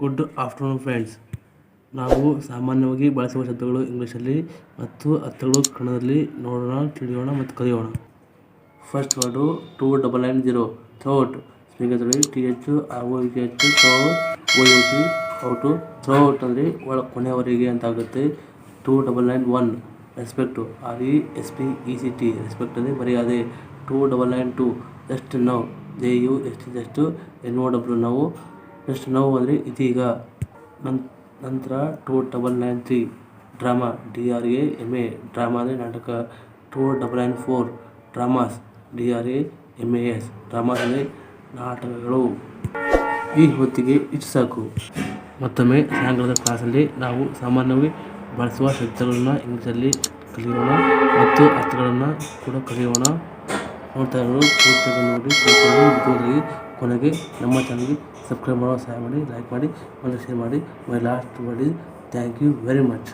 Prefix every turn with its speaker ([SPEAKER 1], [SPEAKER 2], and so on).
[SPEAKER 1] Good afternoon friends ನಾವು ಸಾಮಾನ್ಯವಾಗಿ ಬಳಸುವ ಶಬ್ದಗಳು ಇಂಗ್ಲೀಷಲ್ಲಿ ಮತ್ತು ಅರ್ಥಗಳು ಕನ್ನಡದಲ್ಲಿ ನೋಡೋಣ, ತಿಳಿಯೋಣ ಮತ್ತು ಕಲಿಯೋಣ. First word two double nine zero throat ಸ್ಪೀಕರ್ದಲ್ಲಿ T H R T H throughout throat ಅಂದರೆ ಒಳ, ಕೊನೆಯವರೆಗೆ ಅಂತ ಆಗುತ್ತೆ. Two double nine one respect R E S P E C T respect ಅಂದರೆ ಮರ್ಯಾದೆ. Two double nine two just now J U S T just N O W ನಾವು just ನಾವು ಅಂದರೆ ಇದೀಗ ನನ್, ನಂತರ two double nine three drama, D R A M A drama ಅಂದರೆ ನಾಟಕ, two double nine four dramas, D R A M A S dramas ಅಂದರೆ ನಾಟಕಗಳು. ಈ ಹೊತ್ತಿಗೆ ಇಷ್ಟು ಸಾಕು. ಮತ್ತೊಮ್ಮೆ ಸಾಯಂಕಾಲದ ಕ್ಲಾಸಲ್ಲಿ ನಾವು ಸಾಮಾನ್ಯವಾಗಿ ಬಳಸುವ ಶಬ್ದಗಳನ್ನು ಇಂಗ್ಲೀಷಲ್ಲಿ ಕಲಿಯೋಣ ಮತ್ತು ಅರ್ಥಗಳನ್ನು ಕೂಡ ಕಲಿಯೋಣ. ನೋಡ್ತಾ ಇರೋರು ನೋಡಿ ಕೊನೆಗೆ ನಮ್ಮ ಚಾನಲ್ಗೆ ಸಬ್ಸ್ಕ್ರೈಬ್ ಮಾಡೋ ಸಹಾಯ ಮಾಡಿ ಲೈಕ್ ಮಾಡಿ ಮತ್ತು ಶೇರ್ ಮಾಡಿ. ಮೈ ಲಾಸ್ಟ್ ಮಾಡಿ ಥ್ಯಾಂಕ್ ಯು ವೆರಿ ಮಚ್